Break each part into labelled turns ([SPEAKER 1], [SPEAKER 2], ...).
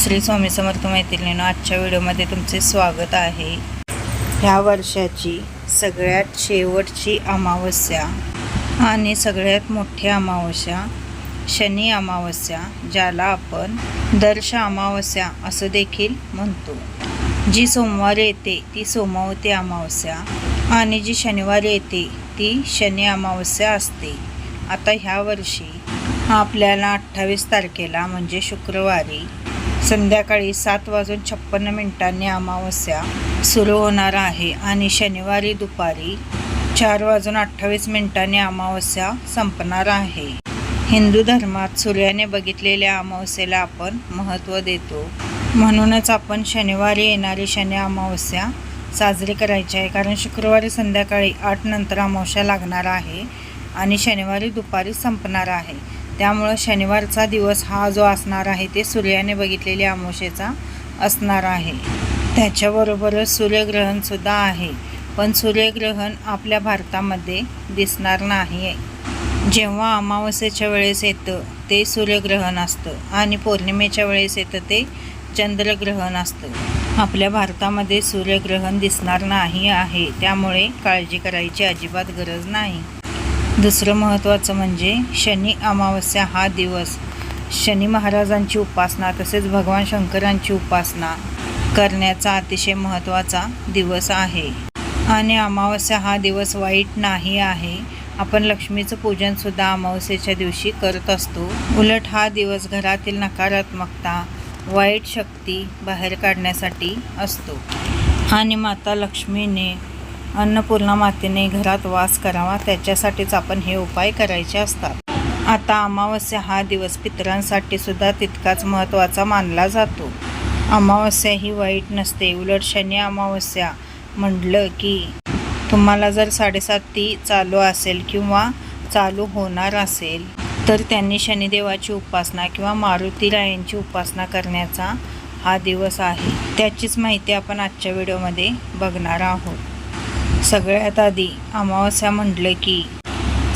[SPEAKER 1] श्री स्वामी समर्थ मैत्रिणीनं आजच्या व्हिडिओमध्ये तुमचे स्वागत आहे. ह्या वर्षाची सगळ्यात शेवटची अमावस्या आणि सगळ्यात मोठी अमावस्या शनी अमावस्या ज्याला आपण दर्श अमावस्या असं देखील म्हणतो. जी सोमवारी येते ती सोमवती अमावस्या आणि जी शनिवारी येते ती शनी अमावस्या असते. आता ह्या वर्षी आपल्याला अठ्ठावीस तारखेला म्हणजे शुक्रवारी संध्याकाळी सात वाजून छप्पन्न मिनिटांनी अमावस्या सुरू होणार आहे आणि शनिवारी दुपारी चार वाजून अठ्ठावीस मिनिटांनी अमावस्या संपणार आहे. हिंदू धर्मात सूर्याने बघितलेल्या अमावस्येला आपण महत्त्व देतो. म्हणूनच आपण शनिवारी येणारी शनी अमावस्या साजरी करायची आहे. कारण शुक्रवारी संध्याकाळी आठ नंतर अमावस्या लागणार आहे आणि शनिवारी दुपारी संपणार आहे. त्यामुळं शनिवारचा दिवस हा जो असणार आहे ते सूर्याने बघितलेल्या अमावस्येचा असणार आहे. त्याच्याबरोबरच सूर्यग्रहणसुद्धा आहे पण सूर्यग्रहण आपल्या भारतामध्ये दिसणार नाही आहे जेव्हा अमावस्येच्या वेळेस येतं ते सूर्यग्रहण असतं आणि पौर्णिमेच्या वेळेस येतं ते चंद्रग्रहण असतं. आपल्या भारतामध्ये सूर्यग्रहण दिसणार नाही आहे त्यामुळे काळजी करायची अजिबात गरज नाही. दुसरं महत्त्वाचं म्हणजे शनी अमावस्या हा दिवस. शनी महाराजांची उपासना तसेच भगवान शंकरांची उपासना करण्याचा अतिशय महत्त्वाचा दिवस आहे. आणि अमावस्या हा दिवस वाईट नाही आहे. आपण लक्ष्मीचं पूजनसुद्धा अमावस्येच्या दिवशी करत असतो. उलट हा दिवस घरातील नकारात्मकता वाईट शक्ती बाहेर काढण्यासाठी असतो. आणि माता लक्ष्मीने अन्नपूर्णा मातेने घरात वास करावा त्याच्यासाठीच आपण हे उपाय करायचे असतात. आता अमावस्या हा दिवस पितरांसाठी सुद्धा तितकाच महत्त्वाचा मानला जातो. अमावस्या ही वाईट नसते उलट शनी अमावस्या म्हटलं की तुम्हाला जर साडेसात ती चालू असेल किंवा चालू होणार असेल तर त्यांनी शनिदेवाची उपासना किंवा मारुतीरायांची उपासना करण्याचा हा दिवस आहे. त्याचीच माहिती आपण आजच्या व्हिडिओमध्ये बघणार आहोत. सगळ्यात आधी अमावस्या म्हटलं की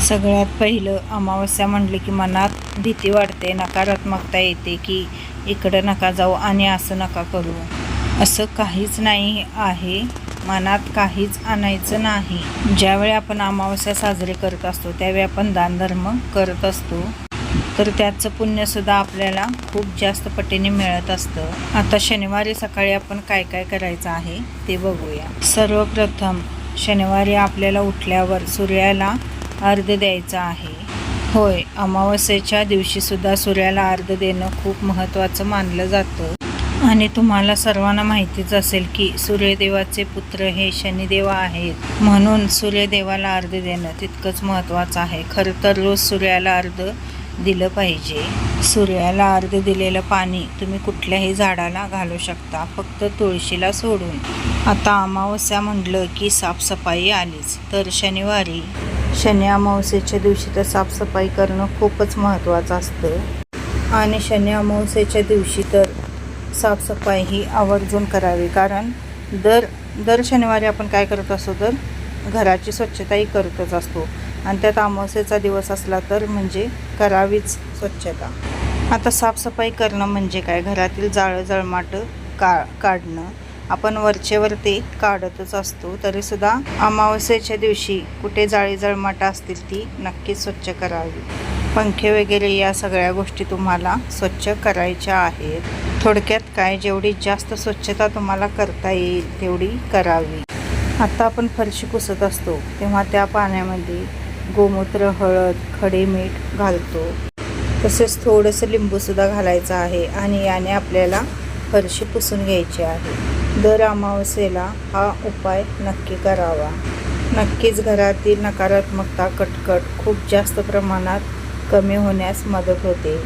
[SPEAKER 1] सगळ्यात पहिलं अमावस्या म्हटलं की मनात भीती वाटते नकारात्मकता येते की इकडं नका जाऊ आणि असं नका करू. असं काहीच नाही आहे. मनात काहीच आणायचं नाही. ज्यावेळी आपण अमावस्या साजरी करत असतो त्यावेळी आपण दानधर्म करत असतो. तर त्याचं पुण्यसुद्धा आपल्याला खूप जास्त पटीने मिळत असतं. आता शनिवारी सकाळी आपण काय काय करायचं आहे ते बघूया. सर्वप्रथम शनिवारी आपल्याला उठल्यावर सूर्याला अर्ध द्यायचा आहे. होय अमावस्येच्या दिवशीसुद्धा सूर्याला अर्ध देणं खूप महत्त्वाचं मानलं जातं. आणि तुम्हाला सर्वांना माहितीच असेल की सूर्यदेवाचे पुत्र हे शनिदेव आहेत. म्हणून सूर्यदेवाला अर्ध देणं तितकंच महत्त्वाचं आहे. खरं तर रोज सूर्याला अर्ध दिलं पाहिजे. सूर्याला अर्ध दिलेलं पाणी तुम्ही कुठल्याही झाडाला घालू शकता फक्त तुळशीला सोडून. आता अमावस्या म्हटलं की साफसफाई आलीच तर शनिवारी. शनी अमावस्येच्या दिवशी तर साफसफाई करणं खूपच महत्त्वाचं असतं. आणि शनी अमावस्येच्या दिवशी तर साफसफाई ही आवर्जून करावी कारण दर दर शनिवारी आपण काय करत असतो तर घराची स्वच्छताही करतच असतो. आणि त्यात अमावस्येचा दिवस असला तर म्हणजे करावीच स्वच्छता. आता साफसफाई करणं म्हणजे काय? घरातील जाळं जळमाटं का काढणं. आपण वरचेवर ते काढतच असतो. तरीसुद्धा अमावस्येच्या दिवशी कुठे जाळी जळमाटं असतील ती नक्कीच स्वच्छ करावी. पंखे वगैरे या सगळ्या गोष्टी तुम्हाला स्वच्छ करायच्या आहेत. थोडक्यात काय? जेवढी जास्त स्वच्छता तुम्हाला करता येईल तेवढी करावी. आता आपण फरशी पुसत असतो. तेव्हा त्या पाण्यामध्ये गोमूत्र हळद खडे मीठ घालतो. तसेच थोडंसं लिंबूसुद्धा घालायचं आहे आणि याने आपल्याला फरशी पुसून घ्यायची आहे. दर अमावस्येला हा उपाय नक्की करावा. नक्कीच घरातील नकारात्मकता कटकट खूप जास्त प्रमाणात कमी होण्यास मदत होते.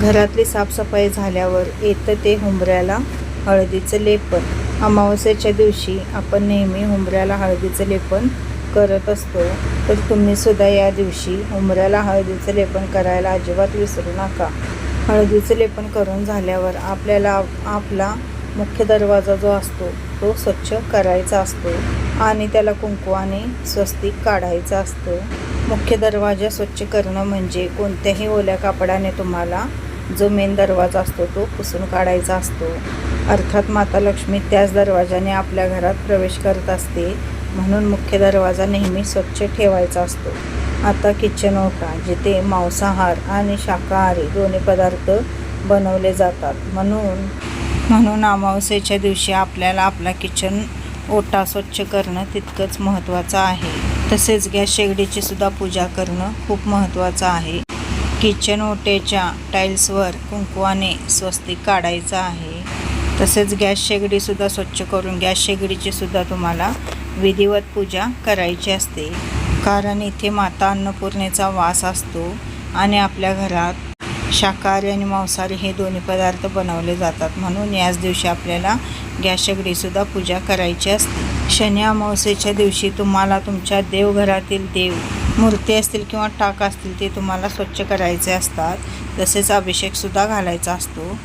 [SPEAKER 1] घरातली साफसफाई झाल्यावर येतं ते हुंबऱ्याला हळदीचं लेपन. अमावस्येच्या दिवशी आपण नेहमी हुंबऱ्याला हळदीचं लेपन करत असतो तर तुम्ही सुद्धा या दिवशी उमऱ्याला हळदीचं लेपन करायला अजिबात विसरू नका. हळदीचं लेपन करून झाल्यावर आपल्याला आपला मुख्य दरवाजा जो असतो तो स्वच्छ करायचा असतो आणि त्याला कुंकवाने स्वस्तिक काढायचं असतं. मुख्य दरवाजा स्वच्छ करणं म्हणजे कोणत्याही ओल्या कापडाने तुम्हाला जो मेन दरवाजा असतो तो पुसून काढायचा असतो. अर्थात माता लक्ष्मी त्याच दरवाजाने आपल्या घरात प्रवेश करत असते. म्हणून मुख्य दरवाजा नेहमी स्वच्छ ठेवायचा असतो. आता किचन ओटा जिथे मांसाहार आणि शाकाहारी दोन्ही पदार्थ बनवले जातात. म्हणून म्हणून अमावस्येच्या दिवशी आपल्याला आपला किचन ओटा स्वच्छ करणं तितकंच महत्त्वाचं आहे. तसेच गॅस शेगडीची सुद्धा पूजा करणं खूप महत्त्वाचं आहे. किचन ओटेच्या टाईल्सवर कुंकवाने स्वस्तिक काढायचं आहे. तसेच गॅस शेगडीसुद्धा स्वच्छ करून गॅस शेगडीची सुद्धा तुम्हाला विधिवत पूजा करायची असते. कारण इथे माता अन्नपूर्णेचा वास असतो आणि आपल्या घरात शाकाहारी आणि मांसाहारी हे दोन्ही पदार्थ बनवले जातात. म्हणून याच दिवशी आपल्याला गॅस शेगडीसुद्धा पूजा करायची असते. शनी अमावस्येच्या दिवशी तुम्हाला तुमच्या देवघरातील देव मूर्ती असतील किंवा टाक असतील ते तुम्हाला स्वच्छ करायचे असतात. तसेच अभिषेकसुद्धा घालायचा असतो.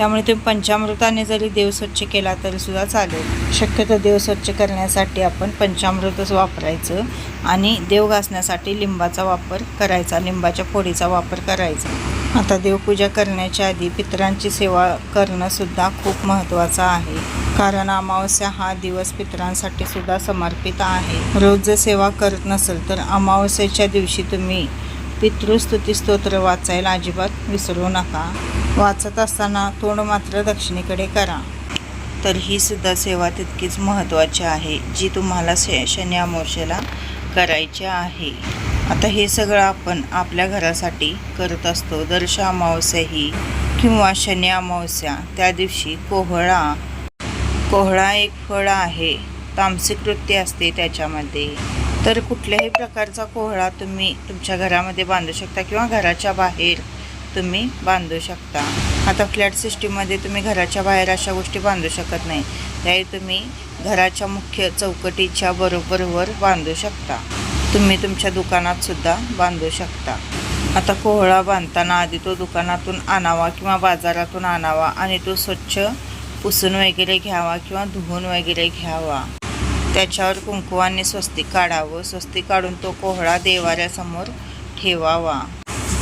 [SPEAKER 1] त्यामुळे तुम्ही पंचामृताने जरी देव स्वच्छ केला तरीसुद्धा चालेल. शक्यतो देव स्वच्छ करण्यासाठी आपण पंचामृतच वापरायचं आणि देव घासण्यासाठी लिंबाचा वापर करायचा लिंबाच्या फोडीचा वापर करायचा. आता देवपूजा करण्याच्या आधी पितरांची सेवा करणंसुद्धा खूप महत्त्वाचं आहे. कारण अमावस्या हा दिवस पितरांसाठी सुद्धा समर्पित आहे. रोज जर सेवा करत नसेल तर अमावस्येच्या दिवशी तुम्ही पितृस्तुती स्तोत्र वाचायला अजिबात विसरू नका. वाचत असताना तोंड मात्र दक्षिणेकडे करा. तर ही सुद्धा सेवा तितकीच महत्त्वाची आहे जी तुम्हाला शे शनी अमावस्येला करायची आहे. आता हे सगळं आपण आपल्या घरासाठी करत असतो. दर्श अमावस्या ही किंवा शनी अमावस्या त्या दिवशी कोहळा कोहळा एक फळ आहे. तामसिक वृत्ती असते त्याच्यामध्ये. तर कुठल्याही प्रकारचा कोहळा तुम्ही तुमच्या घरामध्ये बांधू शकता किंवा घराच्या बाहेर तुम्ही बांधू शकता. आता फ्लॅट सिस्टीममध्ये तुम्ही घराच्या बाहेर अशा गोष्टी बांधू शकत नाही. त्याही तुम्ही घराच्या मुख्य चौकटीच्या बरोबरवर बांधू शकता. तुम्ही तुमच्या दुकानातसुद्धा बांधू शकता. आता कोहळा बांधताना आधी तो दुकानातून आणावा किंवा बाजारातून आणावा आणि तो स्वच्छ पुसून वगैरे घ्यावा किंवा धुवून वगैरे घ्यावा. त्याच्यावर कुंकुवाने स्वस्तिक काढावं. स्वस्तिक काढून तो कोहळा देवाऱ्यासमोर ठेवावा.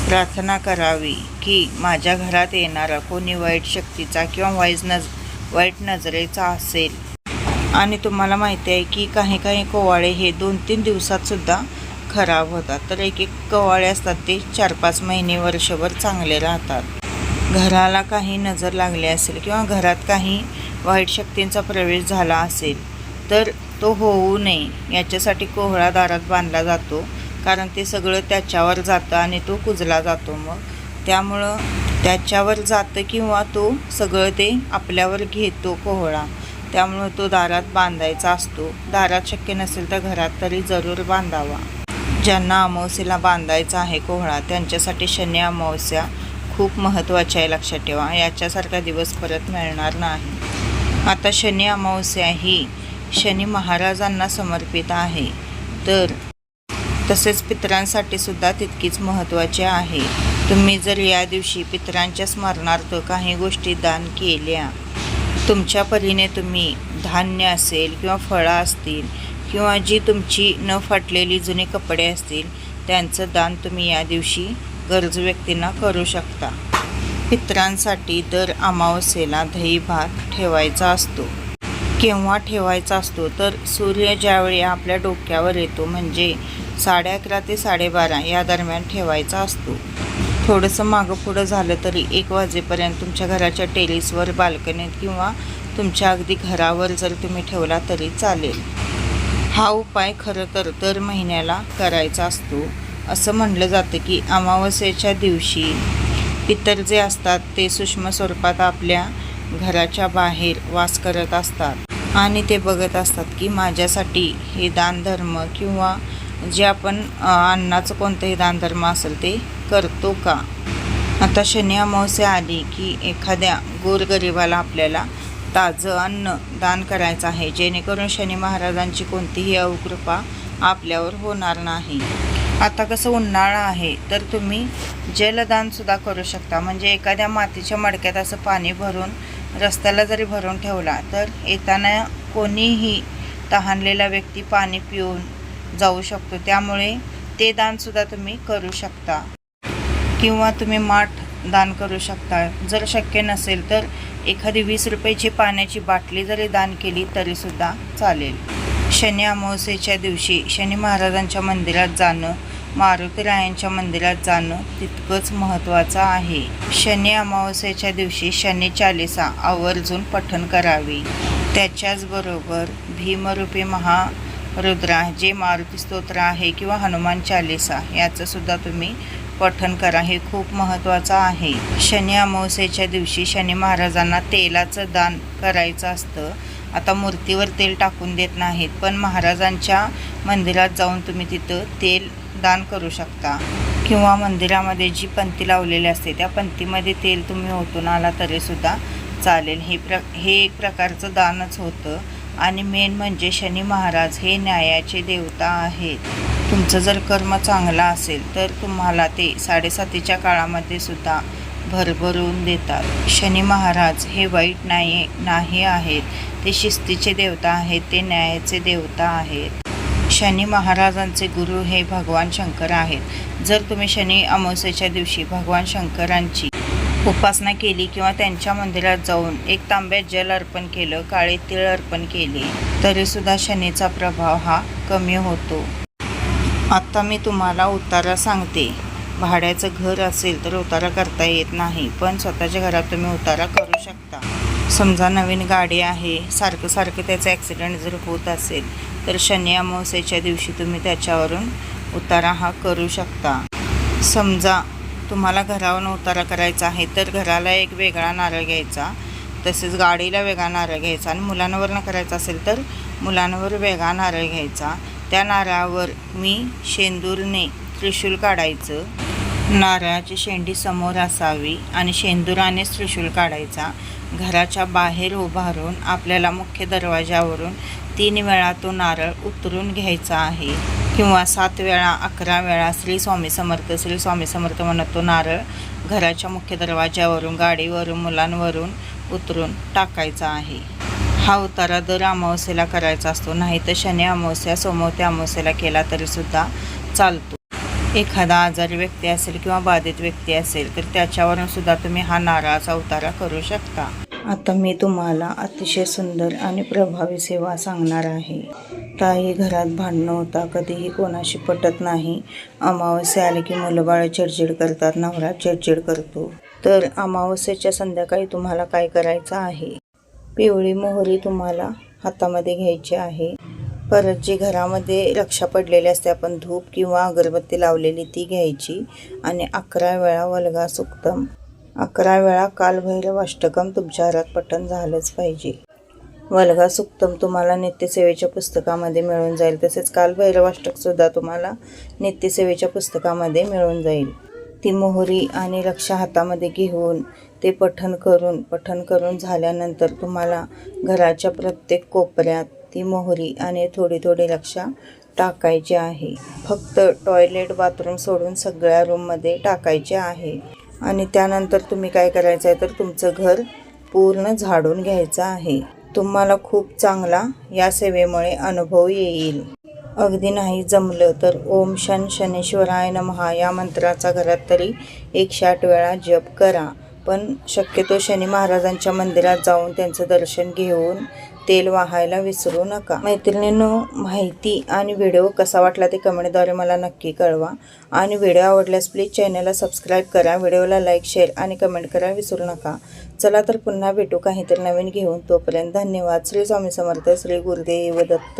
[SPEAKER 1] प्रार्थना करावी की माझ्या घरात येणारा कोणी वाईट शक्तीचा किंवा वाईज नज वाईट नजरेचा असेल. आणि तुम्हाला माहिती आहे की काही काही कोवाळे हे दोन तीन दिवसातसुद्धा खराब होतात. तर एक एक कवाळे असतात ते चार पाच महिने वर्षभर चांगले राहतात. घराला काही नजर लागली असेल किंवा घरात काही वाईट शक्तींचा प्रवेश झाला असेल तर तो होऊ नये. याच्यासाठी कोहळा दारात बांधला जातो. कारण ते सगळं त्याच्यावर जातं आणि तो कुजला जातो मग. त्यामुळं त्याच्यावर जातं किंवा तो सगळं ते आपल्यावर घेतो कोहळा. त्यामुळं तो दारात बांधायचा असतो. दारात शक्य नसेल तर घरात तरी जरूर बांधावा. ज्यांना अमावस्येला बांधायचा आहे कोहळा त्यांच्यासाठी शनी अमावस्या खूप महत्त्वाच्या आहे लक्षात ठेवा. याच्यासारखा दिवस परत मिळणार नाही. आता शनी अमावस्या ही शनी महाराजांना समर्पित आहे. तर तसेच पितरांसाठी सुद्धा तितकीच महत्त्वाची आहे. तुम्ही जर या दिवशी पितरांच्या स्मरणार्थ काही गोष्टी दान केल्या तुमच्या परीने तुम्ही धान्य असेल किंवा फळं असतील किंवा जी तुमची न फाटलेली जुने कपडे असतील त्यांचं दान तुम्ही या दिवशी गरजू व्यक्तींना करू शकता. पितरांसाठी दर अमावस्येला दही भात ठेवायचा असतो. केव्हा ठेवायचा असतो? तर सूर्य ज्यावेळी आपल्या डोक्यावर येतो म्हणजे साडे अकरा ते साडेबारा या दरम्यान ठेवायचा असतो. थोडंसं मागं पुढं झालं तरी एक वाजेपर्यंत तुमच्या घराच्या टेरिसवर बाल्कनीत किंवा तुमच्या अगदी घरावर जर तुम्ही ठेवला तरी चालेल. हा उपाय खरं तर दर महिन्याला करायचा असतो. असं म्हटलं जातं की अमावस्येच्या दिवशी पितर जे असतात ते सूक्ष्म स्वरूपात आपल्या घराच्या बाहेर वास करत असतात. आणि ते बघत असतात की माझ्यासाठी हे दानधर्म किंवा जे आपण अन्नाचं कोणतंही दानधर्म असेल ते करतो का? आता शनी अमावस्या आली की एखाद्या गोरगरिबाला आपल्याला ताजं अन्न दान करायचं आहे जेणेकरून शनी महाराजांची कोणतीही अवकृपा आपल्यावर होणार नाही. आता कसं उन्हाळा आहे तर तुम्ही जलदानसुद्धा करू शकता. म्हणजे एखाद्या मातीच्या मडक्यात असं पाणी भरून रस्त्याला जरी भरून ठेवला तर येताना कोणीही तहानलेला व्यक्ती पाणी पिऊन जाऊ शकतो. त्यामुळे ते दानसुद्धा तुम्ही करू शकता. किंवा तुम्ही माठ दान करू शकता. जर शक्य नसेल तर एखादी वीस रुपयाची पाण्याची बाटली जरी दान केली तरीसुद्धा चालेल. शनी अमावस्येच्या दिवशी शनी महाराजांच्या मंदिरात जाणं मारुतीरायांच्या मंदिरात जाणं तितकंच महत्त्वाचं आहे. शनी अमावस्येच्या दिवशी शनी चालिसा आवर्जून पठण करावी. त्याच्याचबरोबर भीमरूपी रुद्रा जे मारुती स्तोत्र आहे किंवा हनुमान चालिसा याचंसुद्धा तुम्ही पठन करा. हे खूप महत्त्वाचं आहे. शनी अमावस्येच्या दिवशी शनी महाराजांना तेलाचं दान करायचं असतं. आता मूर्तीवर तेल टाकून देत नाहीत पण महाराजांच्या मंदिरात जाऊन तुम्ही तिथं तेल दान करू शकता. किंवा मंदिरामध्ये जी पंती लावलेली असते त्या पंतीमध्ये तेल तुम्ही ओतून आला तरीसुद्धा चालेल. हे प्र हे एक प्रकारचं दानच होतं. आणि मेन म्हणजे शनी महाराज हे न्यायाचे देवता आहेत. तुमचं जर कर्म चांगला असेल तर तुम्हाला ते साडेसातीच्या काळामध्ये सुद्धा भरभरून देतात. शनी महाराज हे वाईट नाही नाही आहेत. ते शिस्तीचे देवता आहेत ते न्यायाचे देवता आहेत. शनी महाराजांचे गुरु हे भगवान शंकर आहेत. जर तुम्ही शनी अमावस्येच्या दिवशी भगवान शंकरांची उपासना केली किंवा त्यांच्या मंदिरात जाऊन एक तांब्यात जल अर्पण केलं काळे तिळ अर्पण केले तरीसुद्धा शनीचा प्रभाव हा कमी होतो. आत्ता मी तुम्हाला उतारा सांगते. भाड्याचं घर असेल तर उतारा करता येत नाही पण स्वतःच्या घरात तुम्ही उतारा करू शकता. समजा नवीन गाडी आहे सारखं सारखं त्याचा ॲक्सिडेंट जर होत असेल तर शनी अमावस्येच्या दिवशी तुम्ही त्याच्यावरून उतारा हा करू शकता. समजा तुम्हाला घरावरून उतारा करायचा आहे तर घराला एक वेगळा नारळ घ्यायचा तसेच गाडीला वेगळा नारळ घ्यायचा आणि मुलांवरनं करायचा असेल तर मुलांवर वेगळा नारळ घ्यायचा. त्या नारळावर मी शेंदूरने त्रिशूल काढायचं. नारळाची शेंडी समोर असावी आणि शेंदुरानेच त्रिशूल काढायचा. घराच्या बाहेर उभारून आपल्याला मुख्य दरवाजावरून तीन वेळा तो नारळ उतरून घ्यायचा आहे. किंवा सात वेळा अकरा वेळा श्री स्वामी समर्थ श्री स्वामी समर्थ म्हणतो नारळ घराच्या मुख्य दरवाज्यावरून गाडीवरून मुलांवरून उतरून टाकायचा आहे. हा उतारा दर अमावस्येला करायचा असतो. नाही तर शनी अमावस्या सोमवत्या अमावस्येला केला तरीसुद्धा चालतो. एखादा आजारी व्यक्ती असेल किंवा बाधित व्यक्ती असेल तर त्याच्यावरून सुद्धा तुम्ही हा नारळाचा उतारा करू शकता. आता मी तुम्हाला अतिशय सुंदर आणि प्रभावी सेवा सांगणार आहे. ताई घरात भांडणं होता कधीही कोणाशी पटत नाही. अमावस्या आले की मुलं बाळ चिडचिड करतात नवरा चिडचिड करतो. तर अमावस्येच्या संध्याकाळी तुम्हाला काय करायचं आहे? पिवळी मोहरी तुम्हाला हातामध्ये घ्यायची आहे. परत जी घरामध्ये रक्षा पडलेली असते आपण धूप किंवा अगरबत्ती लावलेली ती घ्यायची. आणि अकरा वेळा वलगा सुक्तम. अकरा वेळा कालभैरव अष्टकम तुमच्या घरात पठण झालंच पाहिजे. वल्गा सुक्तम तुम्हाला नित्यसेवेच्या पुस्तकामध्ये मिळून जाईल. तसेच कालभैरव अष्टकसुद्धा तुम्हाला नित्यसेवेच्या पुस्तकामध्ये मिळून जाईल. ती मोहरी आणि रक्षा हातामध्ये घेऊन ते पठण करून पठण करून झाल्यानंतर तुम्हाला घराच्या प्रत्येक कोपऱ्यात ती मोहरी आणि थोडी थोडी रक्षा टाकायची आहे. फक्त टॉयलेट बाथरूम सोडून सगळ्या रूममध्ये टाकायचे आहे. आणि त्यानंतर तुम्ही काय करायचं आहे तर तुमचं घर पूर्ण झाडून घ्यायचं आहे. तुम्हाला खूप चांगला या सेवेमुळे अनुभव येईल. अगदी नाही जमलं तर ओम शन शनेश्वराय नमहा या मंत्राचा घरात तरी एकशे आठ वेळा जप करा. पण शक्यतो शनी महाराजांच्या मंदिरात जाऊन त्यांचं दर्शन घेऊन तेल वाहायला विसरू नका. मैत्रिणींनो माहिती आणि व्हिडिओ कसा वाटला ते कमेंटद्वारे मला नक्की कळवा. आणि व्हिडिओ आवडल्यास प्लीज चॅनलला सबस्क्राईब करा व्हिडिओला लाईक शेअर आणि कमेंट करा विसरू नका. चला तर पुन्हा भेटू काहीतरी नवीन घेऊन. तोपर्यंत धन्यवाद. श्री स्वामी समर्थ श्री गुरुदेव दत्त.